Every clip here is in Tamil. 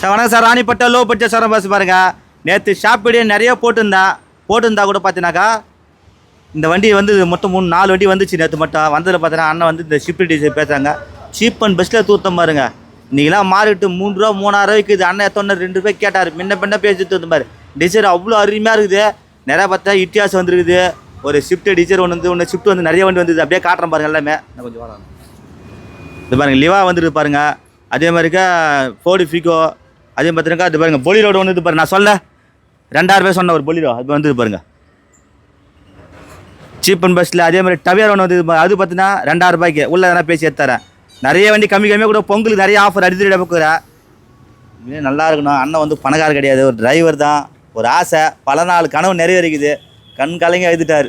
சார் வணக்கம் sir. Ranipet low budget sir bus பாருங்க. நேற்று ஷாப் வீடியோ நிறைய போட்டிருந்தேன் போட்டிருந்தா கூட பார்த்தீங்கன்னாக்கா இந்த வண்டி வந்து மொத்தம் மூணு நாலு வண்டி வந்துச்சு நேற்று மட்டும். வந்ததில் பார்த்தீங்கன்னா அண்ணன் வந்து இந்த ஷிஃப்ட் டீசல் பேசுகிறாங்க சீப் அண்ட் பெஸ்ட்டில் தூத்தம் பாருங்க. நீங்களாம் மாறிட்டு மூணு ரூபா மூணாயிரம் ரூபாய்க்கு இது அண்ணன் எத்தனை ரெண்டு ரூபாய் கேட்டார். முன்ன பின்ன பேசி தூத்தம் பாரு. டிசைர் அவ்வளோ அருமையாக இருக்குது. நிறையா பார்த்தா இட்டியாஸ் வந்துருக்குது. ஒரு ஷிஃப்ட் டிசைர் ஒன்று வந்து ஒன்று ஷிஃப்ட் வந்து நிறைய வண்டி வந்தது. அப்படியே காட்டுறேன் பாருங்க எல்லாமே. கொஞ்சம் வரேன். இது பாருங்க லிவா வந்துருக்கு பாருங்க. அதே மாதிரிக்கா ஃபோர்டு ஃபிகோ அதே பார்த்தீங்கன்னாக்கா இது பாருங்க பொலிரோடு வந்து பாருங்க. நான் சொல்ல ரெண்டாயிரம் ரூபாய் சொன்ன ஒரு பொலிரோ அது வந்து பாருங்க. சீப் அண்ட் பெஸ்ட்டில் அதே மாதிரி டவியர் ஒன்று வந்து அது பார்த்தீங்கன்னா ரெண்டாயிரம் ரூபாய்க்கு. உள்ள எதனா பேசி எடுத்துறேன். நிறைய வண்டி கம்மி கம்மியாக கூட பொங்கலுக்கு நிறைய ஆஃபர் அடித்துட்டு போக்குறேன். இனிமே நல்லா இருக்கணும். அண்ணன் வந்து பணக்கார கிடையாது. ஒரு டிரைவர் தான். ஒரு ஆசை. பல நாள் கனவு நிறைவேறிக்குது. கண் கலங்கி எழுதிட்டார்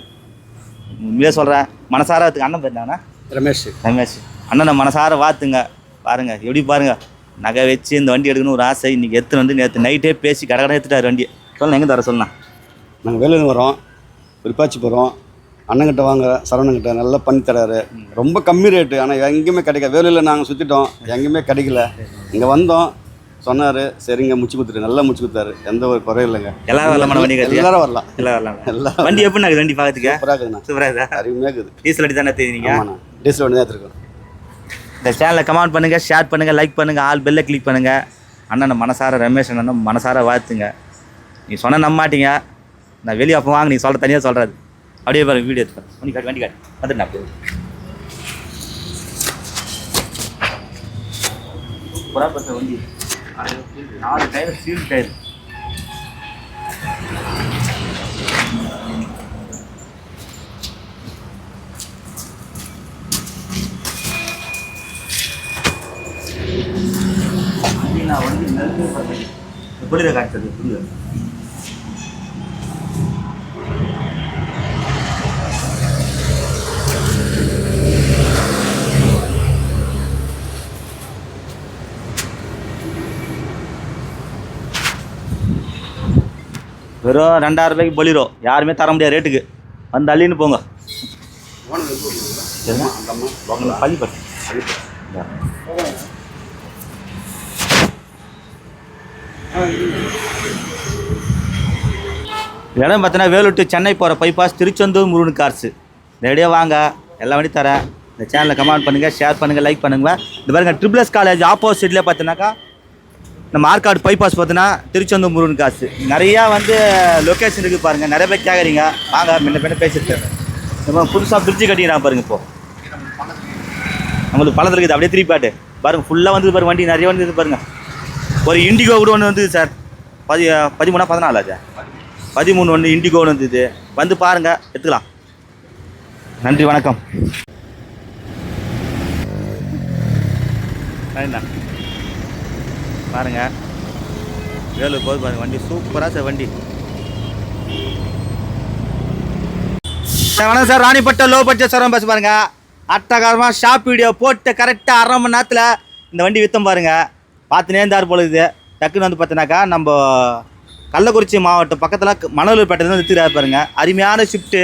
உண்மையாக சொல்கிறேன் மனசார அதுக்கு அண்ணன் போயிருந்தாங்கண்ணா ரமேஷ். ரமேஷ். அண்ணனை மனசார வாத்துங்க. பாருங்க. எப்படி பாருங்க? நகை வச்சு இந்த வண்டி எடுக்கணும் ஒரு ஆசை. இன்னைக்கு எடுத்துன்னு வந்து நேற்று நைட்டே பேசி கடை கடை எடுத்துட்டாரு வண்டியை சொல்லுங்க எங்கே தர சொல்லலாம். நாங்கள் வேலூர் வரோம். விருப்பாச்சி போகிறோம் அண்ணங்கிட்ட வாங்க சரவணங்கிட்ட நல்லா பண்ணி தராரு. ரொம்ப கம்மி ரேட்டு ஆனால் எங்கேயுமே கிடைக்காது வேலூரில் நாங்கள் சுற்றிட்டோம் எங்கேயுமே கிடைக்கல. இங்கே வந்தோம். சொன்னார் சரிங்க முச்சு கொடுத்துரு. நல்லா முச்சு கொடுத்தாரு. எந்த ஒரு குறையும் இல்லைங்க. எல்லாரும் வரலாமா வண்டி எல்லாரும் வரலாம். எல்லாம் வரலாம்? எல்லாம் வண்டி எப்படி இருக்குது? வண்டி பார்க்கறதுக்கு சூப்பராக இருக்குதுண்ணா சூப்பராக இருக்கா அருமையாக இருக்குது. டீசல் அடி தானே தெரியுங்க டீசல் வண்டி தான் எடுத்துருக்கோம் இந்த சேனலை கமெண்ட் பண்ணுங்கள் ஷேர் பண்ணுங்கள் லைக் பண்ணுங்கள் ஆல் பெல்லை கிளிக் பண்ணுங்கள் அண்ணனை மனசார ரமேஷ் அண்ணன் மனசார வாழ்த்துங்க. நீ சொன்ன நம்ப மாட்டீங்க நான் வெளியே அப்போ வாங்க நீ சொல்கிற தனியாக சொல்கிறது அப்படியே பாருங்க வீடியோ எடுத்து வண்டி காட்டு வண்டி காட்டு. வந்துட்டு அப்படியே. சூப்பராக பார்த்த வண்டி. நாலு டயர் சீல் டயர் நான் வந்து பார்த்தேன். புரியுத காட்டுறது? புரியுது? வெறும் ரெண்டாயிரம் ரூபாய்க்கு பொலிரோ யாருமே தர முடியாது ரேட்டுக்கு. வந்து அள்ளின்னு போங்க. பள்ளிப்பட்டு. இடம் பார்த்தீங்கன்னா வேலூர் சென்னை போகிற பைபாஸ் திருச்செந்தூர் முருகன் கார்ஸு நேரடியாக வாங்க. எல்லா வண்டி தரேன். இந்த சேனலை கமெண்ட் பண்ணுங்கள் ஷேர் பண்ணுங்கள் லைக் பண்ணுங்கள் இந்த பாருங்கள் ட்ரிபிள்எஸ் காலேஜ் ஆப்போசிட்லேயே பார்த்தீங்கன்னாக்கா நம்ம ஆற்காடு பைபாஸ் பார்த்தீங்கன்னா திருச்செந்தூர் முருகன் காசு நிறையா வந்து லொக்கேஷன் இருக்குது பாருங்கள் நிறைய பேர் கேட்குறீங்க வாங்க முன்ன பின்ன பேசிட்டு நம்ம புதுசாக பிரிட்ஜு கட்டிக்கிறான் பாருங்கள் இப்போது நம்மளுக்கு பழத்தில் இருக்குது. அப்படியே திருப்பி பாட்டு ஃபுல்லாக வந்து பாருங்கள் வண்டி நிறைய வந்து பாருங்கள் ஒரு இண்டிகோ கூட ஒன்று வந்தது சார் பதி பதிமூணா பதினாலா சார் பதிமூணு ஒன்று இண்டிகோ ஒன்று வந்தது. வந்து பாருங்கள் எடுத்துக்கலாம். நன்றி வணக்கம். சரிண்ணா பாருங்க. வேலூர் போது பாருங்க வண்டி சூப்பராக சார் வண்டி. சார் வணக்கம் sir Ranipet low budget sir bus பாருங்க. அட்டகாரமாக ஷாப் வீடியோ போட்டு கரெக்டாக அரை மணி நேரத்தில் இந்த வண்டி விற்றம் பாருங்கள் பார்த்துனே இருந்தார் பொழுது டக்குன்னு வந்து பார்த்தீங்கன்னாக்கா நம்ம கள்ளக்குறிச்சி மாவட்டம் பக்கத்தில் மணலூர் மணலூர்பேட்டையில் வித்துக்கிறாரு பாருங்க. அருமையான ஷிஃப்ட்டு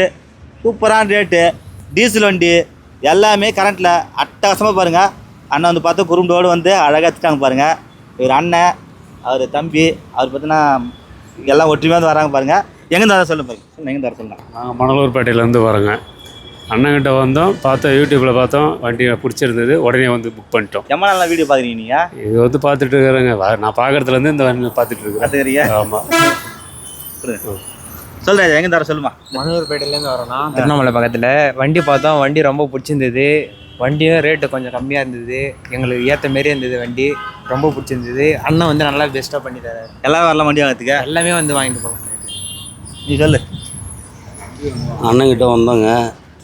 சூப்பரான ரேட்டு டீசல் வண்டி எல்லாமே கரண்ட்டில் அட்டகாசமாக பாருங்கள் அண்ணன் வந்து பார்த்தா குறும்போடு வந்து அழகாக எடுத்துட்டாங்க பாருங்கள் இவர் அண்ணன் அவர் தம்பி அவர் பார்த்தீங்கன்னா எல்லாம் ஒற்றுமையாக வந்து வராங்க பாருங்கள் எங்கேருந்து வர சொல்லுங்க பாருங்க. எங்கேருந்து வர சொல்லுங்கள் நாங்கள் மணலூர்பேட்டையிலேருந்து வரோங்க. அண்ணங்கிட்ட வந்தோம் பார்த்தோம் யூடியூப்பில் பார்த்தோம் வண்டி பிடிச்சிருந்தது உடனே வந்து புக் பண்ணிட்டோம். எம்மா நல்லா வீடியோ பார்க்குறீங்க நீங்கள் இது வந்து பார்த்துட்டு இருக்கிறேங்க. நான் பார்க்குறதுலேருந்து இந்த வண்டி பார்த்துட்டு இருக்கிறேன். ஆமாம் சொல்கிறேன் எங்கே தர சொல்லுமா? மணலூர்பேட்டையிலேருந்து வரோம்னா திருவண்ணாமலை பக்கத்தில். வண்டி பார்த்தோம் வண்டி ரொம்ப பிடிச்சிருந்தது. வண்டியும் ரேட்டு கொஞ்சம் கம்மியாக இருந்தது. எங்களுக்கு ஏற்ற மாரி இருந்தது வண்டி. ரொம்ப பிடிச்சிருந்தது. அண்ணன் வந்து நல்லா பெஸ்ட்டாக பண்ணி தராரு எல்லாம் வரலாம் வண்டி வாங்கிறதுக்கு? எல்லாமே வந்து வாங்கிட்டு போகலாம் நீ சொல்லு. அண்ணங்கிட்ட வந்தோங்க.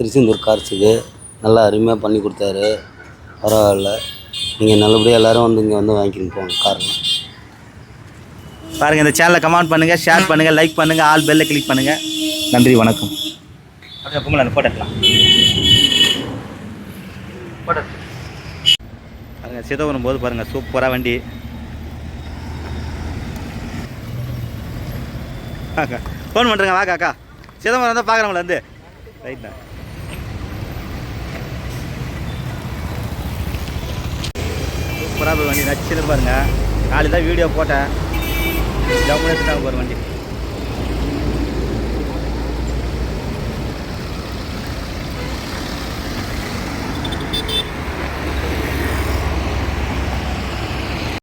திருச்செந்தூர் கார்ஸுக்கு நல்லா அருமையாக பண்ணி கொடுத்தாரு. பரவாயில்ல. நீங்கள் நல்லபடியாக எல்லோரும் வந்து இங்கே வந்து வாங்கிக்கின்னு போங்க காரில். பாருங்க இந்த சேனலை கமெண்ட் பண்ணுங்க ஷேர் பண்ணுங்க லைக் பண்ணுங்க ஆல் பெல்லை கிளிக் பண்ணுங்க. நன்றி வணக்கம். அப்படியே பொங்கல் போட்டோ எடுக்கலாம். போட்டோ பாருங்க சிதம்பரம் போது பாருங்க சூப்பராக வண்டி. ஃபோன் பண்ணுறேங்க வாக்கா அக்கா சிதம்பரம் தான் பார்க்குறவங்கள வந்து. ரைட்ண்ணா சூப்பராக போய் வண்டி நச்சுன்னு பாருங்கள் நாளைக்கு தான் வீடியோ போட்டேன். ஜம்முன்னு எடுத்துட்டாங்க பாரு வண்டி